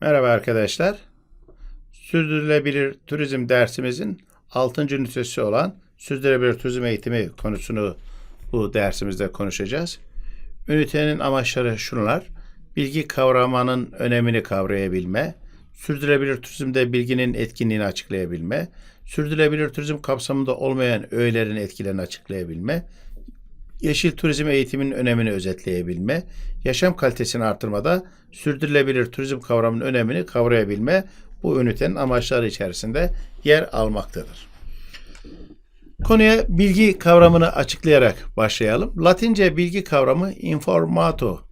Merhaba arkadaşlar. Sürdürülebilir turizm dersimizin 6. ünitesi olan sürdürülebilir turizm eğitimi konusunu bu dersimizde konuşacağız. Ünitenin amaçları şunlar. Bilgi kavramanın önemini kavrayabilme, sürdürülebilir turizmde bilginin etkinliğini açıklayabilme, sürdürülebilir turizm kapsamında olmayan öğelerin etkilerini açıklayabilme, yeşil turizm eğitiminin önemini özetleyebilme, yaşam kalitesini artırmada sürdürülebilir turizm kavramının önemini kavrayabilme bu ünitenin amaçları içerisinde yer almaktadır. Konuya bilgi kavramını açıklayarak başlayalım. Latince bilgi kavramı informato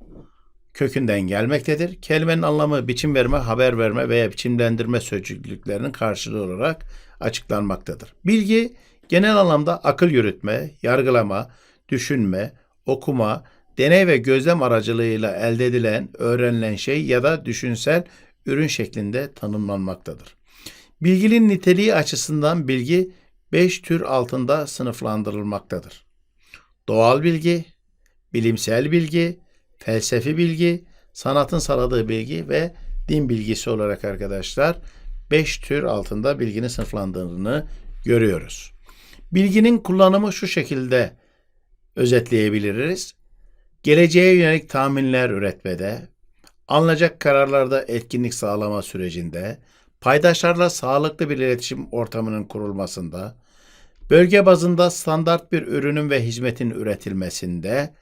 kökünden gelmektedir. Kelimenin anlamı biçim verme, haber verme veya biçimlendirme sözcüklüklerinin karşılığı olarak açıklanmaktadır. Bilgi genel anlamda akıl yürütme, yargılama, düşünme, okuma, deney ve gözlem aracılığıyla elde edilen, öğrenilen şey ya da düşünsel ürün şeklinde tanımlanmaktadır. Bilginin niteliği açısından bilgi 5 tür altında sınıflandırılmaktadır. Doğal bilgi, bilimsel bilgi, felsefi bilgi, sanatın sağladığı bilgi ve din bilgisi olarak arkadaşlar 5 tür altında bilginin sınıflandığını görüyoruz. Bilginin kullanımı şu şekilde özetleyebiliriz. Geleceğe yönelik tahminler üretmede, alınacak kararlarda etkinlik sağlama sürecinde, paydaşlarla sağlıklı bir iletişim ortamının kurulmasında, bölge bazında standart bir ürünün ve hizmetin üretilmesinde,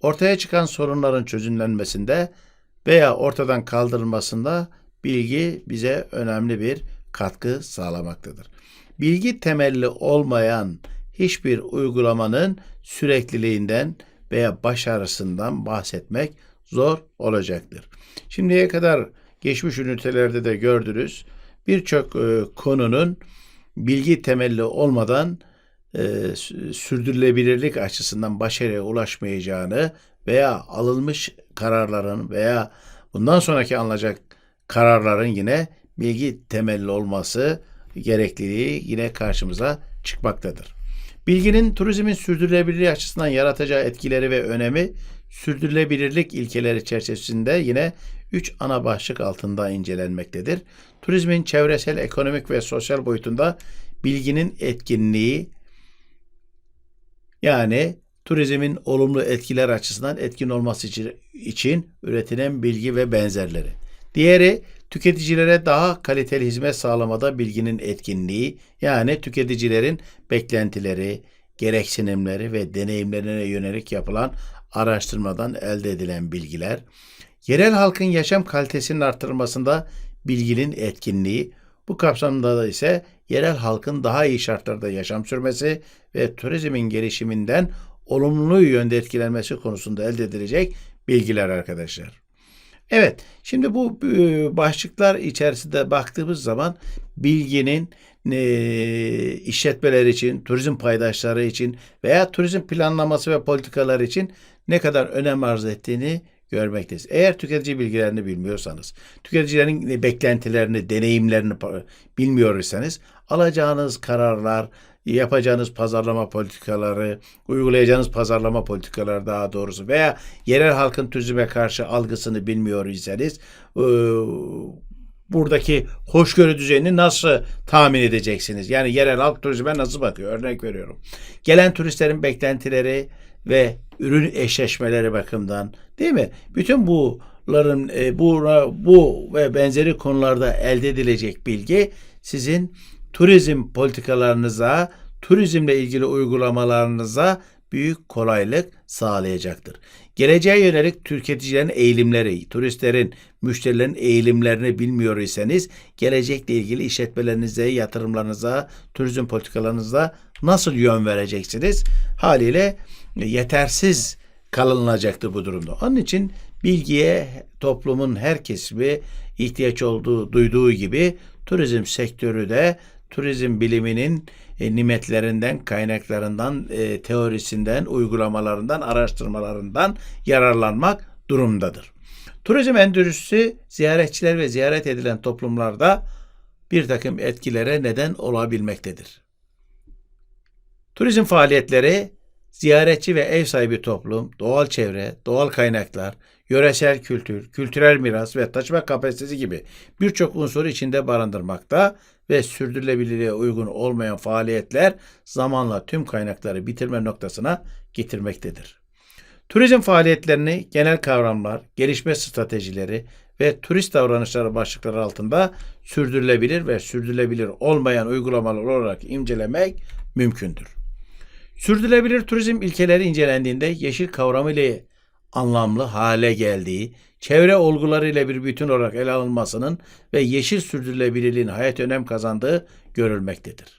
ortaya çıkan sorunların çözümlenmesinde veya ortadan kaldırılmasında bilgi bize önemli bir katkı sağlamaktadır. Bilgi temelli olmayan hiçbir uygulamanın sürekliliğinden veya başarısından bahsetmek zor olacaktır. Şimdiye kadar geçmiş ünitelerde de gördünüz birçok e, konunun bilgi temelli olmadan e, sürdürülebilirlik açısından başarıya ulaşmayacağını veya alınmış kararların veya bundan sonraki alınacak kararların yine bilgi temelli olması gerekliliği yine karşımıza çıkmaktadır. Bilginin turizmin sürdürülebilirliği açısından yaratacağı etkileri ve önemi sürdürülebilirlik ilkeleri çerçevesinde yine üç ana başlık altında incelenmektedir. Turizmin çevresel, ekonomik ve sosyal boyutunda bilginin etkinliği yani turizmin olumlu etkiler açısından etkin olması için üretilen bilgi ve benzerleri. Diğeri tüketicilere daha kaliteli hizmet sağlamada bilginin etkinliği yani tüketicilerin beklentileri, gereksinimleri ve deneyimlerine yönelik yapılan araştırmadan elde edilen bilgiler, yerel halkın yaşam kalitesinin artırılmasında bilginin etkinliği, bu kapsamda da ise yerel halkın daha iyi şartlarda yaşam sürmesi ve turizmin gelişiminden olumlu yönde etkilenmesi konusunda elde edilecek bilgiler arkadaşlar. Evet, şimdi bu e, başlıklar içerisinde baktığımız zaman bilginin e, işletmeler için, turizm paydaşları için veya turizm planlaması ve politikalar için ne kadar önem arz ettiğini görmekteyiz. Eğer tüketici bilgilerini bilmiyorsanız, tüketicilerin beklentilerini, deneyimlerini bilmiyorsanız alacağınız kararlar, yapacağınız pazarlama politikaları, uygulayacağınız pazarlama politikaları daha doğrusu veya yerel halkın turizme karşı algısını bilmiyor iseniz buradaki hoşgörü düzeyini nasıl tahmin edeceksiniz? Yani yerel halk turizme nasıl bakıyor? Örnek veriyorum. Gelen turistlerin beklentileri ve ürün eşleşmeleri bakımından değil mi? Bütün bunların e, bu, bu ve benzeri konularda elde edilecek bilgi sizin turizm politikalarınıza, turizmle ilgili uygulamalarınıza büyük kolaylık sağlayacaktır. Geleceğe yönelik tüketicilerin eğilimleri, turistlerin, müşterilerin eğilimlerini bilmiyor iseniz gelecekle ilgili işletmelerinize, yatırımlarınıza, turizm politikalarınıza nasıl yön vereceksiniz? Haliyle yetersiz kalınılacaktır bu durumda. Onun için bilgiye toplumun her kesimi ihtiyaç olduğu, duyduğu gibi turizm sektörü de turizm biliminin e, nimetlerinden, kaynaklarından, e, teorisinden, uygulamalarından, araştırmalarından yararlanmak durumdadır. Turizm endüstrisi ziyaretçiler ve ziyaret edilen toplumlarda bir takım etkilere neden olabilmektedir. Turizm faaliyetleri ziyaretçi ve ev sahibi toplum, doğal çevre, doğal kaynaklar, yöresel kültür, kültürel miras ve taşıma kapasitesi gibi birçok unsuru içinde barındırmakta ve sürdürülebilirliğe uygun olmayan faaliyetler zamanla tüm kaynakları bitirme noktasına getirmektedir. Turizm faaliyetlerini genel kavramlar, gelişme stratejileri ve turist davranışları başlıkları altında sürdürülebilir ve sürdürülebilir olmayan uygulamalar olarak incelemek mümkündür. Sürdürülebilir turizm ilkeleri incelendiğinde yeşil kavramı ile anlamlı hale geldiği, çevre olgularıyla bir bütün olarak ele alınmasının ve yeşil sürdürülebilirliğin hayat önem kazandığı görülmektedir.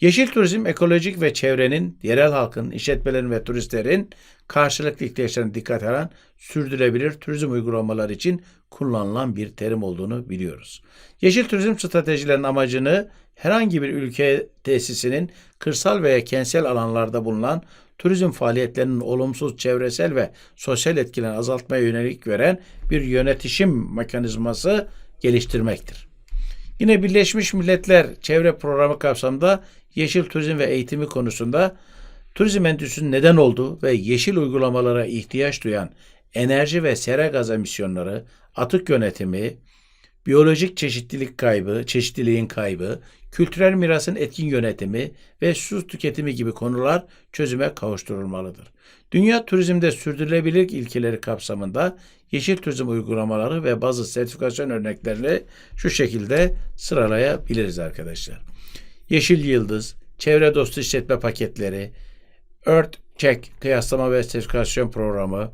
Yeşil turizm ekolojik ve çevrenin, yerel halkın, işletmelerin ve turistlerin karşılıklı ihtiyaçlarını dikkate alan sürdürülebilir turizm uygulamaları için kullanılan bir terim olduğunu biliyoruz. Yeşil turizm stratejilerinin amacını herhangi bir ülke tesisinin kırsal veya kentsel alanlarda bulunan turizm faaliyetlerinin olumsuz çevresel ve sosyal etkilerini azaltmaya yönelik veren bir yönetişim mekanizması geliştirmektir. Yine Birleşmiş Milletler Çevre Programı kapsamında yeşil turizm ve eğitimi konusunda turizm endüstrisinin neden olduğu ve yeşil uygulamalara ihtiyaç duyan enerji ve sera gaz emisyonları, atık yönetimi, biyolojik çeşitlilik kaybı, çeşitliliğin kaybı, kültürel mirasın etkin yönetimi ve su tüketimi gibi konular çözüme kavuşturulmalıdır. Dünya turizmde sürdürülebilirlik ilkeleri kapsamında yeşil turizm uygulamaları ve bazı sertifikasyon örneklerini şu şekilde sıralayabiliriz arkadaşlar. Yeşil Yıldız, çevre dostu işletme paketleri, Earth Check kıyaslama ve sertifikasyon programı,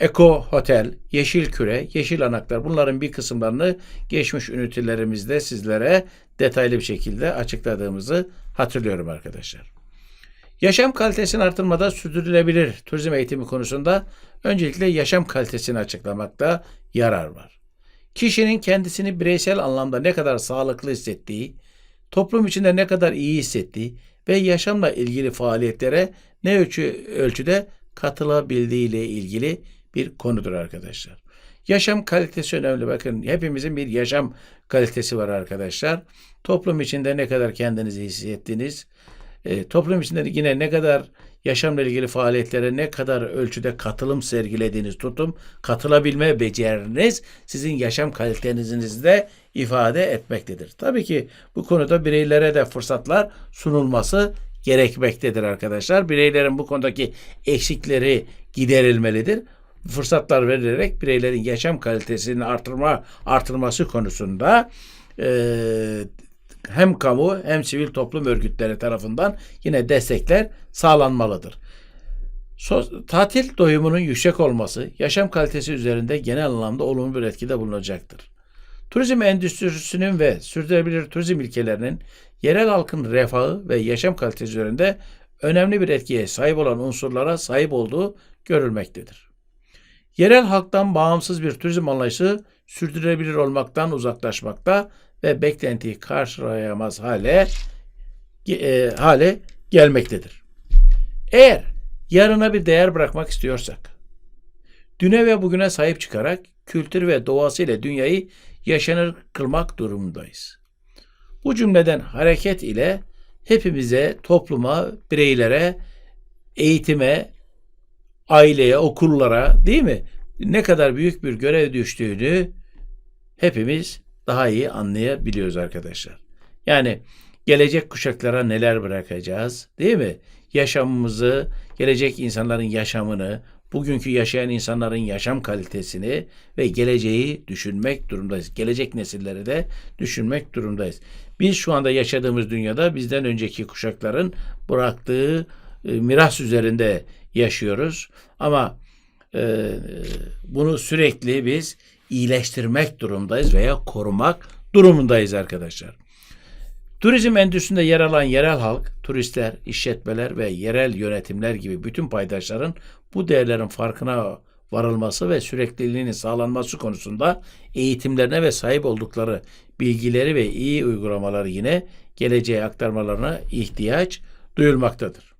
Eko Hotel, Yeşil Küre, Yeşil Anaklar bunların bir kısımlarını geçmiş ünitelerimizde sizlere detaylı bir şekilde açıkladığımızı hatırlıyorum arkadaşlar. Yaşam kalitesini artırmada sürdürülebilir turizm eğitimi konusunda öncelikle yaşam kalitesini açıklamakta yarar var. Kişinin kendisini bireysel anlamda ne kadar sağlıklı hissettiği, toplum içinde ne kadar iyi hissettiği ve yaşamla ilgili faaliyetlere ne ölçü, ölçüde katılabildiği ile ilgili bir konudur arkadaşlar. Yaşam kalitesi önemli. Bakın hepimizin bir yaşam kalitesi var arkadaşlar. Toplum içinde ne kadar kendinizi hissettiniz, e, toplum içinde yine ne kadar yaşamla ilgili faaliyetlere ne kadar ölçüde katılım sergilediğiniz tutum, katılabilme beceriniz sizin yaşam kalitenizde de ifade etmektedir. Tabii ki bu konuda bireylere de fırsatlar sunulması gerekmektedir arkadaşlar. Bireylerin bu konudaki eksikleri giderilmelidir. Fırsatlar verilerek bireylerin yaşam kalitesini artırma artırması konusunda e, hem kamu hem sivil toplum örgütleri tarafından yine destekler sağlanmalıdır. So, tatil doyumunun yüksek olması yaşam kalitesi üzerinde genel anlamda olumlu bir etkide bulunacaktır. Turizm endüstrisinin ve sürdürülebilir turizm ilkelerinin yerel halkın refahı ve yaşam kalitesi üzerinde önemli bir etkiye sahip olan unsurlara sahip olduğu görülmektedir. Yerel halktan bağımsız bir turizm anlayışı sürdürülebilir olmaktan uzaklaşmakta ve beklentiyi karşılayamaz hale e, hale gelmektedir. Eğer yarına bir değer bırakmak istiyorsak, düne ve bugüne sahip çıkarak kültür ve doğasıyla dünyayı yaşanır kılmak durumundayız. Bu cümleden hareket ile hepimize, topluma, bireylere, eğitime, aileye, okullara değil mi? Ne kadar büyük bir görev düştüğünü hepimiz daha iyi anlayabiliyoruz arkadaşlar. Yani gelecek kuşaklara neler bırakacağız değil mi? Yaşamımızı, gelecek insanların yaşamını, bugünkü yaşayan insanların yaşam kalitesini ve geleceği düşünmek durumdayız. Gelecek nesilleri de düşünmek durumdayız. Biz şu anda yaşadığımız dünyada bizden önceki kuşakların bıraktığı e, miras üzerinde yaşıyoruz. Ama e, bunu sürekli biz iyileştirmek durumdayız veya korumak durumundayız arkadaşlar. Turizm endüstrisinde yer alan yerel halk, turistler, işletmeler ve yerel yönetimler gibi bütün paydaşların bu değerlerin farkına varılması ve sürekliliğinin sağlanması konusunda eğitimlerine ve sahip oldukları bilgileri ve iyi uygulamaları yine geleceğe aktarmalarına ihtiyaç duyulmaktadır.